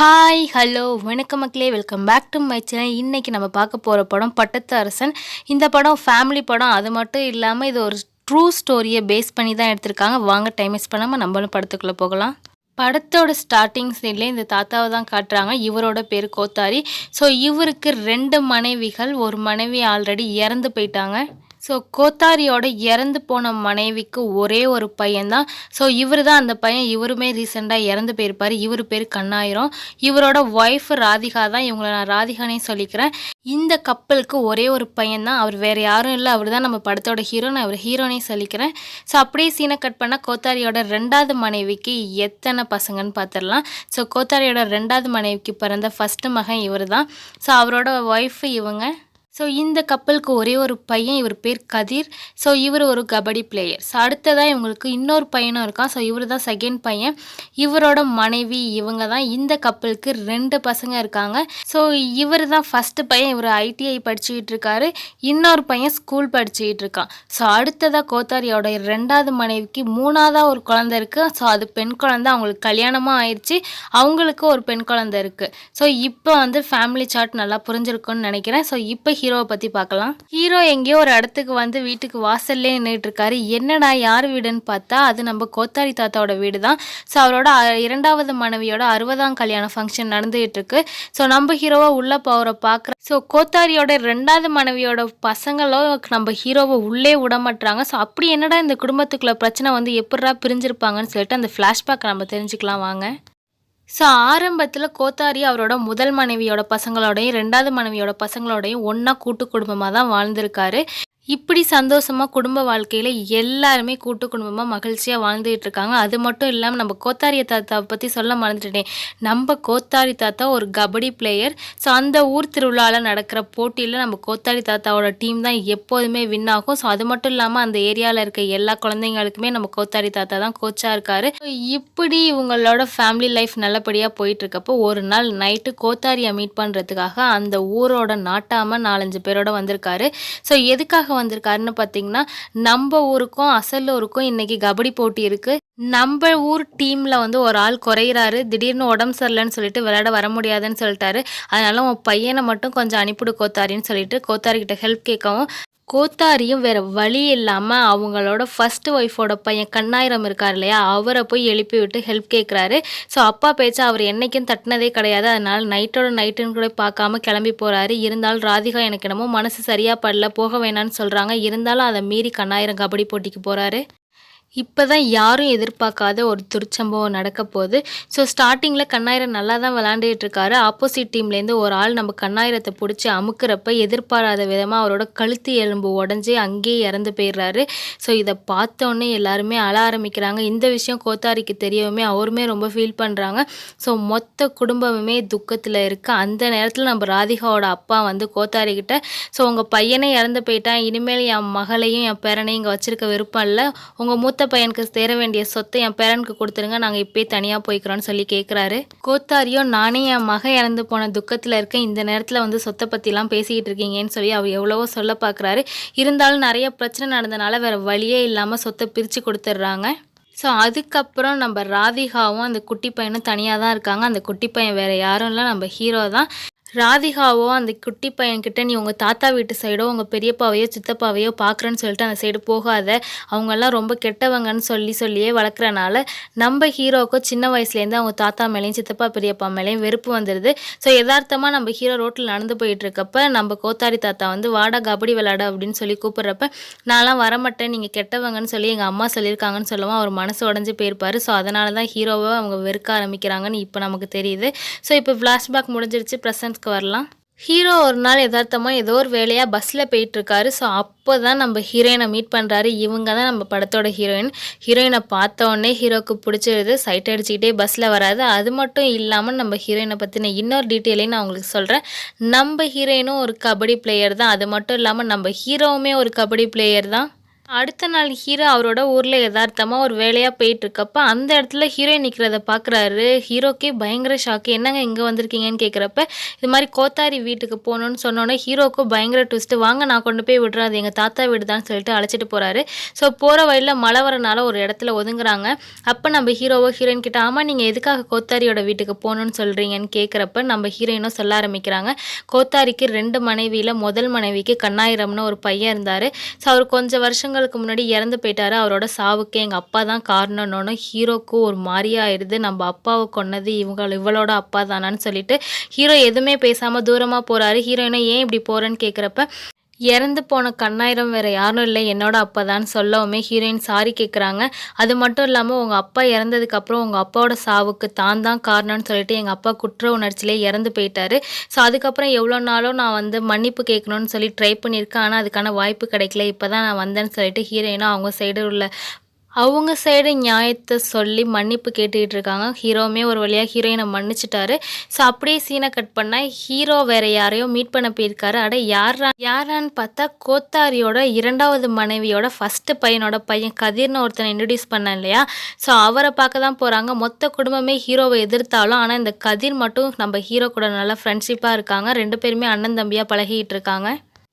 Hi hello வணக்கம் மக்களே. Welcome back to my channel இன்றைக்கி நம்ம பார்க்க போகிற படம் பட்டத்து அரசன். இந்த படம் ஃபேமிலி படம். அது மட்டும் இல்லாமல் இது ஒரு ட்ரூ ஸ்டோரியை பேஸ் பண்ணி தான் எடுத்திருக்காங்க. வாங்க டைம் வேஸ்ட் பண்ணாமல் நம்மளும் படத்துக்குள்ளே போகலாம். படத்தோட ஸ்டார்டிங் சீன்லேயே இந்த தாத்தாவை தான் காட்டுறாங்க. இவரோட பேர் கோத்தாரி. ஸோ இவருக்கு ரெண்டு மனைவிகள். ஒரு மனைவி ஆல்ரெடி இறந்து போயிட்டாங்க. ஸோ கோத்தாரியோட இறந்து போன மனைவிக்கு ஒரே ஒரு பையன்தான். ஸோ இவர் தான் அந்த பையன். இவருமே ரீசெண்டாக இறந்து போயிருப்பார். இவர் பேர் கண்ணாயிரம். இவரோட ஒய்ஃப் ராதிகா தான். இவங்களை நான் ராதிகானே சொல்லிக்கிறேன். இந்த கப்பலுக்கு ஒரே ஒரு பையன் தான் அவர் வேறு யாரும் இல்லை. அவர் தான் நம்ம படத்தோட ஹீரோ நான் அவர் ஹீரோனே சொல்லிக்கிறேன். ஸோ அப்படியே சீனை கட் பண்ணால் கோத்தாரியோட ரெண்டாவது மனைவிக்கு எத்தனை பசங்கன்னு பார்த்துடலாம் ஸோ கோத்தாரியோட ரெண்டாவது மனைவிக்கு பிறந்த ஃபஸ்ட்டு மகன் இவர் தான் ஸோ அவரோட ஒய்ஃபு இவங்க. ஸோ இந்த கப்பலுக்கு ஒரே ஒரு பையன் இவர் பேர் கதிர். ஸோ இவர் ஒரு கபடி பிளேயர் ஸோ அடுத்ததாக இவங்களுக்கு இன்னொரு பையனும் இருக்கான். ஸோ இவர் தான் செகண்ட் பையன். இவரோட மனைவி இவங்க தான் இந்த கப்பலுக்கு ரெண்டு பசங்க இருக்காங்க. ஸோ இவர் தான் ஃபஸ்ட்டு பையன். இவர் ஐடிஐ படிச்சுக்கிட்டு இருக்காரு. இன்னொரு பையன் ஸ்கூல் படிச்சுக்கிட்டு இருக்கான். ஸோ அடுத்ததாக கோத்தாரியோட ரெண்டாவது மனைவிக்கு மூணாவதாக ஒரு குழந்தை இருக்குது ஸோ அது பெண் குழந்தை. அவங்களுக்கு கல்யாணமாக ஆயிடுச்சு அவங்களுக்கு ஒரு பெண் குழந்தை இருக்குது ஸோ இப்போ வந்து ஃபேமிலி சார்ட் நல்லா புரிஞ்சிருக்கும்னு நினைக்கிறேன். ஸோ இப்போ ஹீரோவை பற்றி பார்க்கலாம். ஹீரோ எங்கேயோ ஒரு இடத்துக்கு வந்து வீட்டுக்கு வாசல்லே நின்றுட்டு இருக்காரு என்னடா யார் வீடுன்னு பார்த்தா அது நம்ம கோத்தாரி தாத்தாவோட வீடு தான் ஸோ அவரோட இரண்டாவது மனைவியோட அறுபதாம் கல்யாண ஃபங்க்ஷன் நடந்துகிட்டு இருக்கு ஸோ நம்ம ஹீரோவை உள்ளே போகிற பார்க்குற ஸோ கோத்தாரியோட ரெண்டாவது மனைவியோட பசங்களோ நம்ம ஹீரோவை உள்ளே விடமாட்டுறாங்க ஸோ அப்படி என்னடா இந்த குடும்பத்துக்குள்ள பிரச்சனை வந்து எப்படா பிரிஞ்சிருப்பாங்கன்னு சொல்லிட்டு அந்த ஃப்ளாஷ்பேக் நம்ம தெரிஞ்சுக்கலாம். வாங்க. ஸோ ஆரம்பத்தில் கோத்தாரி அவரோட முதல் மனைவியோட பசங்களோடையும் ரெண்டாவது மனைவியோட பசங்களோடையும் ஒன்றா கூட்டு குடும்பமாக தான் வாழ்ந்திருக்காரு. இப்படி சந்தோஷமாக குடும்ப வாழ்க்கையில் எல்லாருமே கூட்டு குடும்பமாக மகிழ்ச்சியாக வாழ்ந்துகிட்டு இருக்காங்க. அது மட்டும் இல்லாமல் நம்ம கோத்தாரிய தாத்தாவை பற்றி சொல்ல மறந்துட்டேன். நம்ம கோத்தாரி தாத்தா ஒரு கபடி பிளேயர் ஸோ அந்த ஊர் திருவிழாவில் நடக்கிற போட்டியில் நம்ம கோத்தாரி தாத்தாவோட டீம் தான் எப்போதுமே வின் ஆகும். ஸோ அது மட்டும் இல்லாமல் அந்த ஏரியாவில் இருக்க எல்லா குழந்தைங்களுக்குமே நம்ம கோத்தாரி தாத்தா தான் கோச்சாக இருக்கார். இப்படி இவங்களோட ஃபேமிலி லைஃப் நல்லபடியாக போயிட்டுருக்கப்போ ஒரு நாள் நைட்டு கோத்தாரியை மீட் பண்ணுறதுக்காக அந்த ஊரோட நாட்டாமல் நாலஞ்சு பேரோட வந்திருக்காரு. ஸோ எதுக்காக வந்திருக்காருன்னு பார்த்தீங்கன்னா நம்ம ஊருக்கும் அசல்லூருக்கும் இன்னைக்கு கபடி போட்டி இருக்கு. நம்ம ஊர் டீமில் வந்து ஒரு ஆள் குறையிறாரு திடீர்னு உடம்பு சரியில்லைன்னு சொல்லிட்டு விளையாட வர முடியாதுன்னு சொல்லிட்டாரு. அதனால உன் பையனை மட்டும் கொஞ்சம் அனுப்பிடு கோத்தாரின்னு சொல்லிட்டு கோத்தாரிக்கிட்ட ஹெல்ப் கேட்கவும் கோத்தாரியும் வேற வழி இல்லாமல் அவங்களோட ஃபஸ்ட்டு ஒய்ஃபோட பையன் கண்ணாயிரம் இருக்கார் இல்லையா அவரை போய் எழுப்பி விட்டு ஹெல்ப் கேட்குறாரு. ஸோ அப்பா பேச்சா அவர் என்றைக்கும் தட்டினதே கிடையாது. அதனால் நைட்டோட நைட்டுன்னு கூட பார்க்காம கிளம்பி போகிறாரு இருந்தாலும் ராதிகா எனக்கு என்னமோ மனசு சரியாக படல போக வேணான்னு சொல்கிறாங்க இருந்தாலும் அதை மீறி கண்ணாயிரம் கபடி போட்டிக்கு போகிறாரு இப்போ தான் யாரும் எதிர்பார்க்காத ஒரு துர்ச்சம்பவம் நடக்க போகுது ஸோ ஸ்டார்டிங்கில் கண்ணாயிரம் நல்லா தான் விளாண்டுட்டு இருக்காரு ஆப்போசிட் டீம்லேருந்து ஒரு ஆள் நம்ம கண்ணாயிரத்தை பிடிச்சி அமுக்கிறப்ப எதிர்பாராத விதமாக அவரோட கழுத்து எலும்பு உடஞ்சி அங்கேயே இறந்து போயிடுறாரு. ஸோ இதை பார்த்தோன்னே எல்லாருமே அழ ஆரம்பிக்கிறாங்க. இந்த விஷயம் கோத்தாரிக்கு தெரியவுமே அவருமே ரொம்ப ஃபீல் பண்ணுறாங்க ஸோ மொத்த குடும்பமுமே துக்கத்தில் இருக்குது அந்த நேரத்தில் நம்ம ராதிகாவோட அப்பா வந்து கோத்தாரிக்கிட்ட ஸோ உங்கள் பையனே இறந்து போயிட்டான். இனிமேல் என் மகளையும் என் பேரனையும் இங்கே வச்சுருக்க விருப்பம் இல்லை. உங்கள் மூத்த பையனுக்கு சேர வேண்டிய சொத்தை என் பேரனுக்கு கொடுத்துருங்க. நாங்கள் இப்பயே தனியாக போய்க்கிறோன்னு சொல்லி கேட்குறாரு கோத்தாரியோ நானே என் மகன் இறந்து போன துக்கத்தில் இருக்க இந்த நேரத்தில் வந்து சொத்தை பற்றிலாம் பேசிக்கிட்டு இருக்கீங்கன்னு சொல்லி அவர் எவ்வளவோ சொல்ல பார்க்குறாரு இருந்தாலும் நிறைய பிரச்சனை நடந்தனால வேறு வழியே இல்லாமல் சொத்தை பிரித்து கொடுத்துட்றாங்க ஸோ அதுக்கப்புறம் நம்ம ராதிகாவும் அந்த குட்டி பையனும் தனியாக தான் இருக்காங்க. அந்த குட்டி பையன் வேறு யாரும் இல்லை. நம்ம ஹீரோ தான் ராதிகாவோ அந்த குட்டி பையன்கிட்ட நீ உங்கள் தாத்தா வீட்டு சைடோ உங்கள் பெரியப்பாவையோ சித்தப்பாவையோ பார்க்குறேன்னு சொல்லிட்டு அந்த சைடு போகாத. அவங்கெல்லாம் ரொம்ப கெட்டவங்கன்னு சொல்லி சொல்லியே வளர்க்குறனால நம்ம ஹீரோவுக்கு சின்ன வயசுலேருந்து அவங்க தாத்தா மேலேயும் சித்தப்பா பெரியப்பா மேலேயும் வெறுப்பு வந்துடுது ஸோ யதார்த்தமாக நம்ம ஹீரோ ரோட்டில் நடந்து போயிட்டுருக்கப்ப நம்ம கோத்தாரி தாத்தா வந்து வாடா கபடி விளாட அப்படின்னு சொல்லி கூப்பிட்றப்ப நான்லாம் வரமாட்டேன் நீங்கள் கெட்டவங்கன்னு சொல்லி எங்கள் அம்மா சொல்லியிருக்காங்கன்னு சொல்லவும். அவர் மனசு உடஞ்சி போயிருப்பார். ஸோ அதனால தான் ஹீரோவை அவங்க வெறுக்க ஆரம்பிக்கிறாங்கன்னு இப்போ நமக்கு தெரியுது. ஸோ இப்போ ஃப்ளாஷ்பேக் முடிஞ்சிருச்சு. ப்ரெசன்ஸ்க்கு வரலாம். ஹீரோ ஒரு நாள் யதார்த்தமாக ஏதோ ஒரு வேலையாக பஸ்ஸில் போயிட்டுருக்காரு. ஸோ அப்போ தான் நம்ம ஹீரோயினை மீட் பண்ணுறாரு இவங்க தான் நம்ம படத்தோட ஹீரோயின். ஹீரோயினை பார்த்த உடனே ஹீரோக்கு பிடிச்சிருது. சைட் அடிச்சுக்கிட்டே பஸ்ஸில் வராது. அது மட்டும் இல்லாமல் நம்ம ஹீரோயினை பற்றின இன்னொரு டீட்டெயிலையும் நான் உங்களுக்கு சொல்கிறேன் நம்ம ஹீரோயினும் ஒரு கபடி பிளேயர் தான். அது மட்டும் இல்லாமல் நம்ம ஹீரோவுமே ஒரு கபடி பிளேயர் தான். அடுத்த நாள் ஹீரோ அவரோட ஊரில் யதார்த்தமாக ஒரு வேலையாக போயிட்டுருக்கப்ப அந்த இடத்துல ஹீரோயின் நிற்கிறத பார்க்குறாரு ஹீரோக்கே பயங்கர ஷாக்கு என்னங்க இங்கே வந்திருக்கீங்கன்னு கேட்குறப்ப இது மாதிரி கோத்தாரி வீட்டுக்கு போகணுன்னு சொன்னோன்னே ஹீரோக்கும் பயங்கர ட்விஸ்ட்டு வாங்க நான் கொண்டு போய் விடுறேன். அது எங்கள் தாத்தா வீடு தான் சொல்லிட்டு அழைச்சிட்டு போகிறாரு ஸோ போகிற வழியில் மழை வரனால ஒரு இடத்துல ஒதுங்குறாங்க. அப்போ நம்ம ஹீரோவோ ஹீரோயின் கிட்ட ஆமாம் நீங்கள் எதுக்காக கோத்தாரியோட வீட்டுக்கு போகணுன்னு சொல்கிறீங்கன்னு கேட்குறப்ப நம்ம ஹீரோயினும் சொல்ல ஆரம்பிக்கிறாங்க. கோத்தாரிக்கு ரெண்டு மனைவியில் முதல் மனைவிக்கு கண்ணாயிரம்னு ஒரு பையன் இருந்தார். ஸோ அவர் கொஞ்சம் வருஷங்கள் வருஷங்களுக்கு முன்னாடி இறந்து போயிட்டாரு. அவரோட சாவுக்கு எங்கள் அப்பா தான் காரணம்னு ஹீரோக்கும் ஒரு மாதிரியாயிடுது நம்ம அப்பாவை கொன்னது இவங்க இவளோட அப்பா தானான்னு சொல்லிட்டு ஹீரோ எதுவுமே பேசாமல் தூரமாக போகிறாரு ஹீரோயினை ஏன் இப்படி போகிறேன்னு கேட்குறப்ப இறந்து போன கண்ணாயிரம் வேறு யாரும் இல்லை. என்னோட அப்பா தான். சொல்லவுமே ஹீரோயின் சாரி கேட்குறாங்க அது மட்டும் இல்லாமல் உங்கள் அப்பா இறந்ததுக்கப்புறம் உங்கள் அப்பாவோட சாவுக்கு தான் தான் காரணம்னு சொல்லிட்டு எங்கள் அப்பா குற்ற உணர்ச்சியிலே இறந்து போயிட்டாரு. ஸோ அதுக்கப்புறம் எவ்வளோ நாளும் நான் வந்து மன்னிப்பு கேட்கணும்னு சொல்லி ட்ரை பண்ணியிருக்கேன். ஆனால் அதுக்கான வாய்ப்பு கிடைக்கல. இப்போ தான் நான் வந்தேன்னு சொல்லிட்டு ஹீரோயினாக அவங்க சைடு உள்ள அவங்க சைடு நியாயத்தை சொல்லி மன்னிப்பு கேட்டுக்கிட்டு இருக்காங்க. ஹீரோவுமே ஒரு வழியாக ஹீரோயினை மன்னிச்சிட்டாரு. ஸோ அப்படியே சீனை கட் பண்ணால் ஹீரோ வேற யாரையோ மீட் பண்ண போயிருக்காரு. அட யாரா யாரான்னு பார்த்தா கோத்தாரியோட இரண்டாவது மனைவியோட ஃபஸ்ட்டு பையனோட பையன் கதிர்னு ஒருத்தனை இன்ட்ரடியூஸ் பண்ணேன் இல்லையா? ஸோ அவரை பார்க்க தான் போகிறாங்க மொத்த குடும்பமே ஹீரோவை எதிர்த்தாலும் ஆனால் இந்த கதிர் மட்டும் நம்ம ஹீரோ கூட நல்லா ஃப்ரெண்ட்ஷிப்பாக இருக்காங்க. ரெண்டு பேருமே அண்ணன் தம்பியாக பழகிட்டு இருக்காங்க.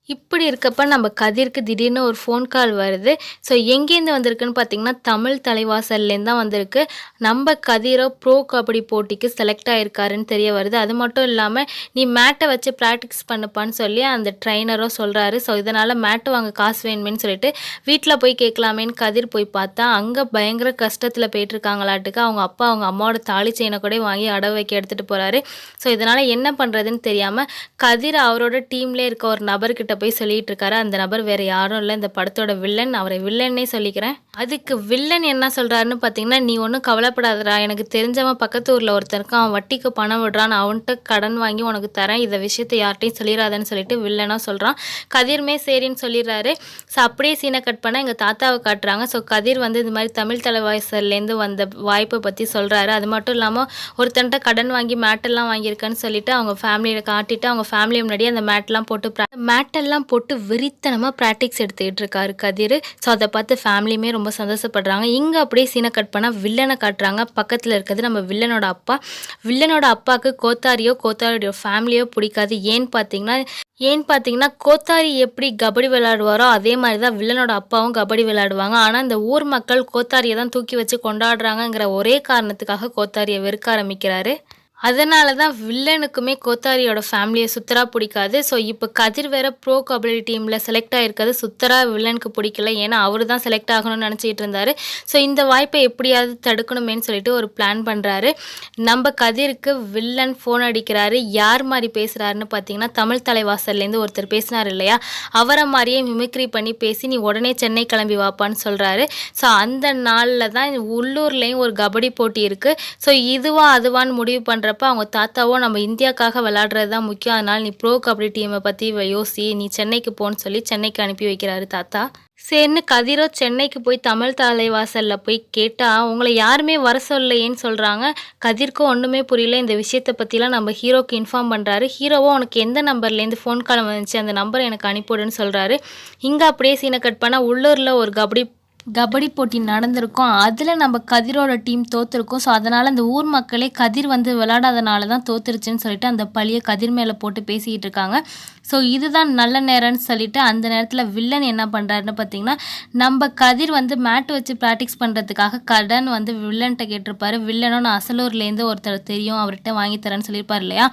இப்படி இருக்கப்ப நம்ம கதிர்க்கு திடீர்னு ஒரு ஃபோன் கால் வருது. ஸோ எங்கேருந்து வந்திருக்குன்னு பார்த்தீங்கன்னா தமிழ் தலைவாசல்லேருந்து தான் வந்திருக்கு. நம்ம கதிரோ ப்ரோ கபடி போட்டிக்கு செலக்ட் ஆகிருக்காருன்னு தெரிய வருது. அது மட்டும் இல்லாமல் நீ மேட்டை வச்சு ப்ராக்டிஸ் பண்ணுப்பான்னு சொல்லி அந்த ட்ரைனரும் சொல்கிறாரு ஸோ இதனால் மேட்டு வாங்க காசு வேணுமேன்னு சொல்லிட்டு வீட்டில் போய் கேட்கலாமேன்னு கதிர் போய் பார்த்தா அங்கே பயங்கர கஷ்டத்தில் போயிட்டுருக்காங்களாட்டுக்கு அவங்க அப்பா அவங்க அம்மாவோட தாலி செயினை கூட வாங்கி அடவு வைக்க எடுத்துகிட்டு போகிறாரு ஸோ இதனால் என்ன பண்ணுறதுன்னு தெரியாமல் கதிர் அவரோட டீம்லேயே இருக்க ஒரு நபர்கிட்ட போய் சொல்லிட்டு இருக்காரு அந்த நபர் வேற யாரும் இல்லை. இந்த படத்தோட வில்லன் அவரை வில்லன்னே சொல்லிக்கிறேன். அதுக்கு வில்லன் என்ன சொல்றாருன்னு பார்த்தீங்கன்னா நீ ஒன்றும் கவலைப்படாதடா. எனக்கு தெரிஞ்சவன் பக்கத்து ஊரில் ஒருத்தருக்கு அவன் வட்டிக்கு பணம் விடுறான். அவன்கிட்ட கடன் வாங்கி உனக்கு தரேன். இந்த விஷயத்தை யார்ட்டையும் சொல்லிடாதன்னு சொல்லிட்டு வில்லனாக சொல்கிறான் கதிர்மே சரின்னு சொல்லிடுறாரு. ஸோ அப்படியே சீனை கட் பண்ணால் எங்கள் தாத்தாவை காட்டுறாங்க. ஸோ கதிர் வந்து இது மாதிரி தமிழ் தலைவாசர்லேருந்து வந்த வாய்ப்பை பற்றி சொல்கிறாரு அது மட்டும் இல்லாமல் ஒருத்தன்ட்ட கடன் வாங்கி மேட்டெல்லாம் வாங்கியிருக்கேன்னு சொல்லிட்டு அவங்க ஃபேமிலியில் காட்டிட்டு அவங்க ஃபேமிலி முன்னாடி அந்த மேட்லாம் போட்டு மேட்டெல்லாம் போட்டு விரித்தனமாக ப்ராக்டிக்ஸ் எடுத்துக்கிட்டு இருக்காரு கதிர். ஸோ அதை பார்த்து ஃபேமிலியுமே ரொம்ப சந்தோஷப்படுறாங்க. இங்கே அப்படியே சீனை கட் பண்ணால் வில்லனை காட்டுறாங்க. பக்கத்தில் இருக்கிறது நம்ம வில்லனோட அப்பா. வில்லனோட அப்பாவுக்கு கோத்தாரியோ கோத்தாரியோட ஃபேமிலியோ பிடிக்காது. ஏன்னு பார்த்தீங்கன்னா ஏன்னு பார்த்தீங்கன்னா கோத்தாரி எப்படி கபடி விளையாடுவாரோ அதே மாதிரி தான் வில்லனோட அப்பாவும் கபடி விளையாடுவாங்க. ஆனால் இந்த ஊர் மக்கள் கோத்தாரியை தான் தூக்கி வச்சு கொண்டாடுறாங்கங்கிற ஒரே காரணத்துக்காக கோத்தாரியை வெறுக்க ஆரம்பிக்கிறாரு. அதனால தான் வில்லனுக்குமே கோத்தாரியோட ஃபேமிலியை சுத்தரா பிடிக்காது. ஸோ இப்போ கதிர் வேற ப்ரோ கபடி டீமில் செலக்ட் ஆகிருக்கிறது சுத்தரா வில்லனுக்கு பிடிக்கல. ஏன்னா அவர் தான் செலக்ட் ஆகணும்னு நினச்சிட்டு இருந்தாரு. ஸோ இந்த வாய்ப்பை எப்படியாவது தடுக்கணுமேன்னு சொல்லிட்டு ஒரு பிளான் பண்ணுறாரு நம்ம கதிருக்கு வில்லன் ஃபோன் அடிக்கிறாரு. யார் மாதிரி பேசுகிறாருன்னு பார்த்தீங்கன்னா தமிழ் தலைவாசல்லேருந்து ஒருத்தர் பேசினார் இல்லையா? அவரை மாதிரியே மிமிக்ரி பண்ணி பேசி நீ உடனே சென்னை கிளம்பி வாப்பான்னு சொல்கிறாரு ஸோ அந்த நாளில் தான் உள்ளூர்லேயும் ஒரு கபடி போட்டி இருக்குது ஸோ இதுவா அதுவான்னு முடிவு பண்ணுற பண்ணுறப்ப அவங்க தாத்தாவோ நம்ம இந்தியாக்காக விளாடுறது தான் முக்கியம். அதனால் நீ ப்ரோ கபடி டீமை பற்றி யோசி. நீ சென்னைக்கு போன்னு சொல்லி சென்னைக்கு அனுப்பி வைக்கிறாரு தாத்தா. சரின்னு கதிரோ சென்னைக்கு போய் தமிழ் தலைவாசலில் போய் கேட்டால் உங்களை யாருமே வர சொல்லலையேன்னு சொல்கிறாங்க கதிர்க்கும் ஒன்றுமே புரியல. இந்த விஷயத்தை பற்றிலாம் நம்ம ஹீரோக்கு இன்ஃபார்ம் பண்ணுறாரு ஹீரோவோ உனக்கு எந்த நம்பர்லேருந்து ஃபோன் கால் வந்துச்சு? அந்த நம்பரை எனக்கு அனுப்பிவிடுன்னு சொல்கிறாரு இங்கே அப்படியே சீனை கட் பண்ணால் உள்ளூரில் ஒரு கபடி கபடி போட்டி நடந்திருக்கும். அதில் நம்ம கதிரோட டீம் தோத்துருக்கோம். ஸோ அதனால் அந்த ஊர் மக்களே கதிர் வந்து விளையாடாதனால தான் தோத்துருச்சுன்னு சொல்லிட்டு அந்த பழியை கதிர் மேலே போட்டு பேசிக்கிட்டு இருக்காங்க. ஸோ இதுதான் நல்ல நேரம்னு சொல்லிட்டு அந்த நேரத்தில் வில்லன் என்ன பண்ணுறாருன்னு பார்த்தீங்கன்னா நம்ம கதிர் வந்து மேட் வச்சு ப்ராக்டிஸ் பண்ணுறதுக்காக கடன் வந்து வில்லன்கிட்ட கேட்டிருப்பாரு. வில்லனும் நான் அசலூர்லேருந்து ஒருத்தர் தெரியும் அவர்கிட்ட வாங்கி தரேன்னு சொல்லியிருப்பார் இல்லையா?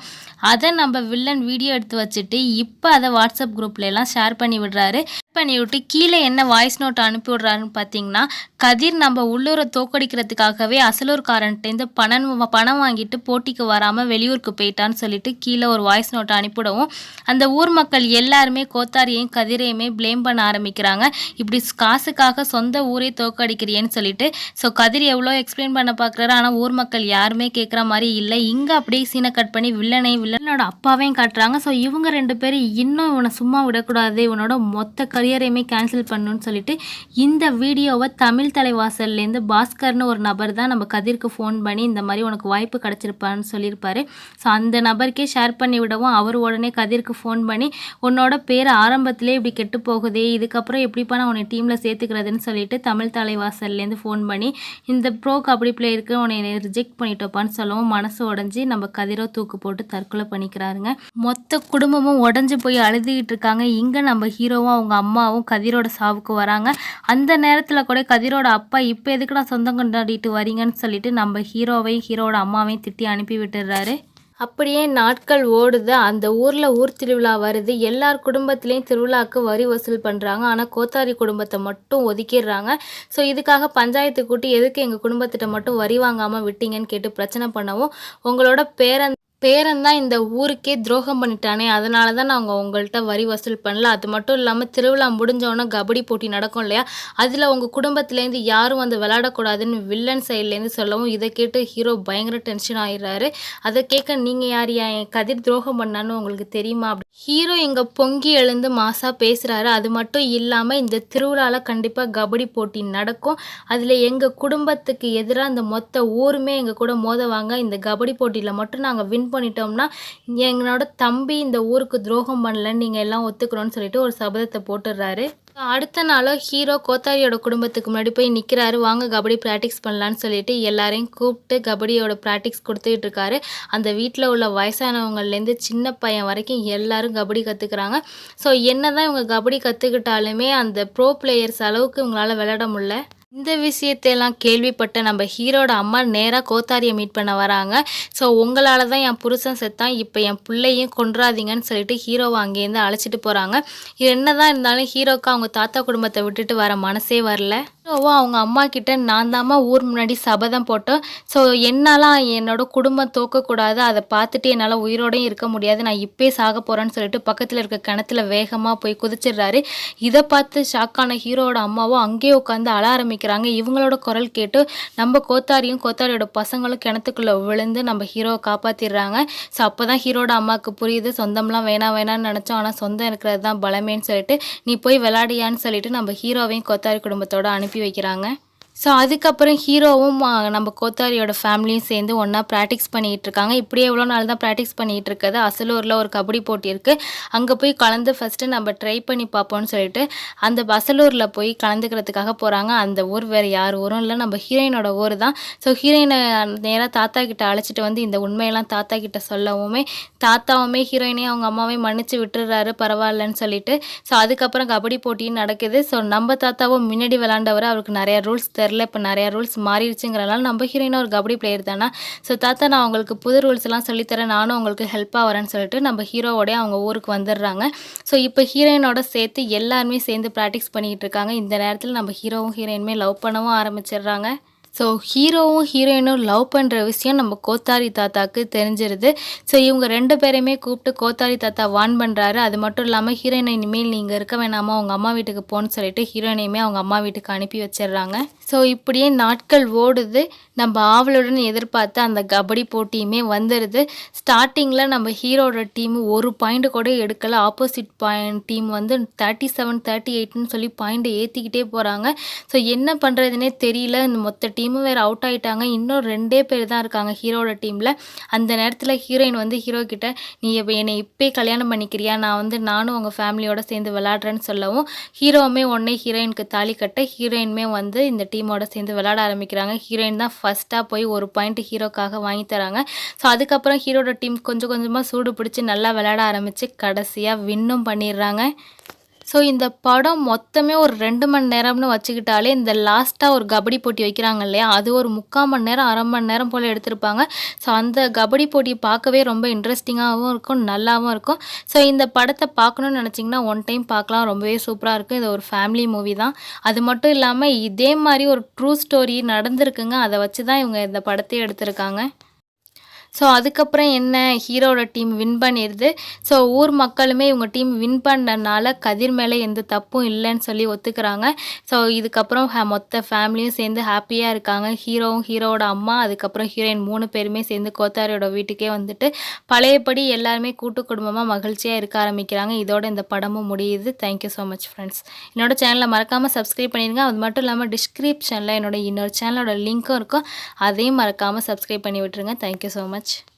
அதை நம்ம வில்லன் வீடியோ எடுத்து வச்சுட்டு இப்போ அதை வாட்ஸ்அப் குரூப்லலாம் ஷேர் பண்ணி விடுறாரு. பண்ணி விட்டு கீழே என்ன வாய்ஸ் நோட் அனுப்பி விடுறாருன்னு பார்த்தீங்கன்னா கதிர் நம்ம உள்ளூரை தோக்கடிக்கிறதுக்காகவே அசலூர்காரன்ட்டேருந்து பணம் பணம் வாங்கிட்டு போட்டிக்கு வராமல் வெளியூருக்கு போயிட்டான்னு சொல்லிட்டு கீழே ஒரு வாய்ஸ் நோட்டை அனுப்பிவிடவும் அந்த ஊர் ஊர் மக்கள் எல்லாருமே கோத்தாரியையும் கதிரையுமே ப்ளேம் பண்ண ஆரம்பிக்கிறாங்க. இப்படி காசுக்காக சொந்த ஊரே தோக்கடிக்கிறியேன்னு சொல்லிட்டு ஸோ கதிர் எவ்வளோ எக்ஸ்பிளைன் பண்ண பார்க்குறாரு ஆனால் ஊர் மக்கள் யாருமே கேட்குற மாதிரி இல்லை. இங்கே அப்படியே சீனை கட் பண்ணி வில்லனை வில்லனோட அப்பாவையும் காட்டுறாங்க. ஸோ இவங்க ரெண்டு பேரும் இன்னும் இவனை சும்மா விடக்கூடாது இவனோட மொத்த கரியரையுமே கேன்சல் பண்ணணும்னு சொல்லிட்டு இந்த வீடியோவை தமிழ் தலைவாசல்லேருந்து பாஸ்கர்னு ஒரு நபர் தான் நம்ம கதிருக்கு ஃபோன் பண்ணி இந்த மாதிரி உனக்கு வாய்ப்பு கிடச்சிருப்பான்னு சொல்லியிருப்பாரு. ஸோ அந்த நபருக்கே ஷேர் பண்ணி விடவும் அவர் உடனே கதிருக்கு ஃபோன் பண்ணி பண்ணி உன்னோட பேர் ஆரம்பத்திலே இப்படி கெட்டு போகுதே இதுக்கப்புறம் எப்படிப்பா நான் உன்னை டீமில் சேர்த்துக்கிறதுன்னு சொல்லிட்டு தமிழ் தலைவாசல்லேருந்து ஃபோன் பண்ணி இந்த ப்ரோ கபடி பிளேயருக்கு உன்னை ரிஜெக்ட் பண்ணிட்டோப்பான்னு சொல்லவும் மனசு உடஞ்சி நம்ம கதிரோ தூக்கு போட்டு தற்கொலை பண்ணிக்கிறாருங்க. மொத்த குடும்பமும் உடஞ்சி போய் அழுதுகிட்டு இருக்காங்க. இங்கே நம்ம ஹீரோவும் அவங்க அம்மாவும் கதிரோட சாவுக்கு வராங்க. அந்த நேரத்தில் கூட கதிரோட அப்பா இப்போ எதுக்கு நான் சொந்தம் கொண்டாடிட்டு வரீங்கன்னு சொல்லிட்டு நம்ம ஹீரோவையும் ஹீரோட அம்மாவையும் திட்டி அனுப்பி விட்டுடுறாரு அப்படியே நாட்கள் ஓடுது. அந்த ஊரில் ஊர் திருவிழா வருது. எல்லார் குடும்பத்துலேயும் திருவிழாவுக்கு வரி வசூல் பண்ணுறாங்க ஆனால் கோத்தாரி குடும்பத்தை மட்டும் ஒதுக்கிடுறாங்க. ஸோ இதுக்காக பஞ்சாயத்து கூட்டி எதுக்கு எங்கள் குடும்பத்திட்ட மட்டும் வரி வாங்காமல் விட்டீங்கன்னு கேட்டு பிரச்சனை பண்ணவும் உங்களோட பேரன் பேரன் தான் இந்த ஊருக்கே துரோகம் பண்ணிட்டானே அதனால தான் நாங்கள் உங்கள்கிட்ட வரி வசூல் பண்ணல. அது மட்டும் இல்லாமல் திருவிழா முடிஞ்சோன்னே கபடி போட்டி நடக்கும் இல்லையா? அதில் உங்கள் குடும்பத்துலேருந்து யாரும் வந்து விளையாடக்கூடாதுன்னு வில்லன் சைட்லேருந்து சொல்லவும் இதை கேட்டு ஹீரோ பயங்கர டென்ஷன் ஆகிடுறாரு அதை கேட்க நீங்கள் யார்? என் கதிர் துரோகம் பண்ணான்னு உங்களுக்கு தெரியுமா? அப்படி ஹீரோ இங்கே பொங்கி எழுந்து மாசாக பேசுகிறாரு அது மட்டும் இல்லாமல் இந்த திருவிழாவில் கண்டிப்பாக கபடி போட்டி நடக்கும். அதில் எங்கள் குடும்பத்துக்கு எதிராக இந்த மொத்த ஊருமே எங்கள் கூட மோதவாங்க இந்த கபடி போட்டியில் மட்டும் நாங்கள் வின் பண்ணிட்டோம்னா எங்களோட தம்பி இந்த ஊருக்கு துரோகம் பண்ணலன்னு நீங்கள் எல்லாம் ஒத்துக்கணும்னு சொல்லிட்டு ஒரு சபதத்தை போட்டுடுறாரு. அடுத்த நாளோ ஹீரோ கோத்தாரியோட குடும்பத்துக்கு முன்னாடி போய் நிற்கிறாரு வாங்க கபடி ப்ராக்டிஸ் பண்ணலான்னு சொல்லிட்டு எல்லாரையும் கூப்பிட்டு கபடியோட ப்ராக்டிஸ் கொடுத்துக்கிட்டு இருக்காரு. அந்த வீட்டில் உள்ள வயசானவங்கள்லேருந்து சின்ன பையன் வரைக்கும் எல்லாரும் கபடி கற்றுக்குறாங்க ஸோ என்ன தான் இவங்க கபடி கற்றுக்கிட்டாலுமே அந்த ப்ரோ பிளேயர்ஸ் அளவுக்கு இவங்களால விளையாட முடியல. இந்த விஷயத்தையெல்லாம் கேள்விப்பட்ட நம்ம ஹீரோட அம்மா நேராக கோத்தாரியை மீட் பண்ண வராங்க. ஸோ உங்களால் தான் என் புருஷன் செத்தான். இப்போ என் பிள்ளையும் கொன்றாதீங்கன்னு சொல்லிட்டு ஹீரோவை அங்கேருந்து அழைச்சிட்டு போகிறாங்க இது என்ன தான் இருந்தாலும் ஹீரோக்கு அவங்க தாத்தா குடும்பத்தை விட்டுட்டு வர மனசே வரல. ஹீரோவோ அவங்க அம்மா கிட்ட நான் தாம்மா ஊர் முன்னாடி சபதம் போட்டோம். ஸோ என்னால் என்னோட குடும்பம் தோக்கக்கூடாது. அதை பார்த்துட்டு என்னால் உயிரோடையும் இருக்க முடியாது. நான் இப்பே சாக போகிறேன்னு சொல்லிட்டு பக்கத்தில் இருக்க கிணத்துல வேகமாக போய் குதிச்சிடுறாரு. இதை பார்த்து ஷாக்கான ஹீரோட அம்மாவும் அங்கேயே உட்காந்து அழ ஆரம்பிக்கிறாங்க. இவங்களோட குரல் கேட்டு நம்ம கோத்தாரியும் கோத்தாரியோட பசங்களும் கிணத்துக்குள்ளே விழுந்து நம்ம ஹீரோவை காப்பாற்றிடுறாங்க ஸோ அப்போ தான் ஹீரோட அம்மாவுக்கு புரியுது. சொந்தம்லாம் வேணாம் வேணாம்னு நினச்சோம். ஆனால் சொந்தம் இருக்கிறது தான் பலமேன்னு சொல்லிட்டு நீ போய் விளையாடியான்னு சொல்லிட்டு நம்ம ஹீரோவையும் கோத்தாரி குடும்பத்தோட அனுப்பி அனுப்பி வைக்கிறாங்க. ஸோ அதுக்கப்புறம் ஹீரோவும் நம்ம கோத்தாரியோட ஃபேமிலியும் சேர்ந்து ஒன்றா ப்ராக்டிஸ் பண்ணிகிட்டு இருக்காங்க. இப்படியே எவ்வளோ நாள் தான் ப்ராக்டிஸ் பண்ணிகிட்டு இருக்குது. அசலூரில் ஒரு கபடி போட்டி இருக்குது அங்கே போய் கலந்து ஃபஸ்ட்டு நம்ம ட்ரை பண்ணி பார்ப்போம்னு சொல்லிட்டு அந்த அசலூரில் போய் கலந்துக்கிறதுக்காக போகிறாங்க அந்த ஊர் வேறு யார் ஊரும் இல்லை. நம்ம ஹீரோயினோட ஊர் தான். ஸோ ஹீரோயினை நேராக தாத்தா கிட்ட அழைச்சிட்டு வந்து இந்த உண்மையெல்லாம் தாத்தா கிட்ட சொல்லவுமே தாத்தாவுமே ஹீரோயினையும் அவங்க அம்மாவையும் மன்னிச்சு விட்டுறாரு பரவாயில்லன்னு சொல்லிட்டு. ஸோ அதுக்கப்புறம் கபடி போட்டியும் நடக்குது. ஸோ நம்ம தாத்தாவும் முன்னாடி விளாண்டவர் அவருக்கு நிறையா ரூல்ஸ் தெரில இப்போ நிறையா ரூல்ஸ் மாறிடுச்சுங்கிறனால நம்ம ஹீரோயினும் ஒரு கபடி பிளேயர் தானே. ஸோ தாத்தா நான் உங்களுக்கு புது ரூல்ஸ் எல்லாம் சொல்லித்தரேன். நானும் உங்களுக்கு ஹெல்ப்பாக வரேன்னு சொல்லிட்டு நம்ம ஹீரோவோடய அவங்க ஊருக்கு வந்துடுறாங்க. ஸோ இப்போ ஹீரோயினோட சேர்த்து எல்லாருமே சேர்ந்து ப்ராக்டிஸ் பண்ணிக்கிட்டு இருக்காங்க. இந்த நேரத்தில் நம்ம ஹீரோவும் ஹீரோயினுமே லவ் பண்ணவும் ஆரம்பிச்சிடுறாங்க. ஸோ ஹீரோவும் ஹீரோயினும் லவ் பண்ணுற விஷயம் நம்ம கோத்தாரி தாத்தாக்கு தெரிஞ்சிருது. ஸோ இவங்க ரெண்டு பேரையுமே கூப்பிட்டு கோத்தாரி தாத்தா வான் பண்ணுறாரு அது மட்டும் இல்லாமல் ஹீரோயினை இனிமேல் நீங்கள் இருக்க வேணாமா? அவங்க அம்மா வீட்டுக்கு போன்னு சொல்லிட்டு ஹீரோயினையுமே அவங்க அம்மா வீட்டுக்கு அனுப்பி வச்சிடுறாங்க. ஸோ இப்படியே நாட்கள் ஓடுது. நம்ம ஆவலுடன் எதிர்பார்த்து அந்த கபடி போட்டியுமே வந்துடுது ஸ்டார்டிங்கில் நம்ம ஹீரோட டீம் ஒரு பாயிண்ட் கூட எடுக்கலை. ஆப்போசிட் பாயிண்ட் டீம் வந்து தேர்ட்டி செவன் தேர்ட்டி எயிட்னு சொல்லி பாயிண்ட்டை ஏற்றிக்கிட்டே போகிறாங்க ஸோ என்ன பண்ணுறதுனே தெரியல. இந்த மொத்த டீம் டீமும் வேறு அவுட் ஆகிட்டாங்க இன்னும் ரெண்டே பேர் தான் இருக்காங்க ஹீரோட டீமில் அந்த நேரத்தில் ஹீரோயின் வந்து ஹீரோ கிட்ட நீ என்னை இப்போயே கல்யாணம் பண்ணிக்கிறியா? நான் வந்து நானும் உங்கள் ஃபேமிலியோட சேர்ந்து விளாட்றேன்னு சொல்லவும் ஹீரோவுமே உடனே ஹீரோயினுக்கு தாலி கட்ட ஹீரோயினுமே வந்து இந்த டீமோட சேர்ந்து விளாட ஆரம்பிக்கிறாங்க. ஹீரோயின் தான் ஃபஸ்ட்டாக போய் ஒரு பாயிண்ட் ஹீரோக்காக வாங்கி தராங்க. ஸோ அதுக்கப்புறம் ஹீரோட டீம் கொஞ்சம் கொஞ்சமாக சூடு பிடிச்சி நல்லா விளாட ஆரம்பித்து கடைசியாக வின்னும் பண்ணிடுறாங்க. ஸோ இந்த படம் மொத்தமே ஒரு ரெண்டு மணி நேரம்னு வச்சுக்கிட்டாலே இந்த லாஸ்ட்டாக ஒரு கபடி போட்டி வைக்கிறாங்க இல்லையா? அது ஒரு முக்கால் மணி நேரம் அரை மணி நேரம் போல் எடுத்திருப்பாங்க. ஸோ அந்த கபடி போட்டி பார்க்கவே ரொம்ப இன்ட்ரெஸ்டிங்காகவும் இருக்கும் நல்லாவும் இருக்கும். ஸோ இந்த படத்தை பார்க்கணுன்னு நினச்சிங்கன்னா ஒன் டைம் பார்க்கலாம். ரொம்பவே சூப்பராக இருக்கும். இது ஒரு ஃபேமிலி மூவி தான். அது மட்டும் இல்லாமல் இதே மாதிரி ஒரு ட்ரூ ஸ்டோரி நடந்திருக்குங்க. அதை வச்சு தான் இவங்க இந்த படத்தையே எடுத்திருக்காங்க. ஸோ அதுக்கப்புறம் என்ன? ஹீரோட டீம் வின் பண்ணிடுது ஸோ ஊர் மக்களுமே இவங்க டீம் வின் பண்ணனால கதிர் மேலே எந்த தப்பும் இல்லைன்னு சொல்லி ஒத்துக்கிறாங்க. ஸோ இதுக்கப்புறம் மொத்த ஃபேமிலியும் சேர்ந்து ஹாப்பியாக இருக்காங்க. ஹீரோவும் ஹீரோவோட அம்மா அதுக்கப்புறம் ஹீரோயின் மூணு பேருமே சேர்ந்து கோத்தாரியோட வீட்டுக்கே வந்துட்டு பழையபடி எல்லாருமே கூட்டு குடும்பமாக மகிழ்ச்சியாக இருக்க ஆரம்பிக்கிறாங்க. இதோட இந்த படமும் முடியுது. தேங்க்யூ ஸோ மச் ஃப்ரெண்ட்ஸ் என்னோட சேனலை மறக்காமல் சப்ஸ்கிரைப் பண்ணிடுங்க அது மட்டும் இல்லாமல் டிஸ்கிரிப்ஷனில் என்னோட இன்னொரு சேனலோட லிங்க்கும் இருக்கும். அதையும் மறக்காமல் சப்ஸ்கிரைப் பண்ணி விட்டுருங்க. தேங்க்யூ ஸோ மச் গাছ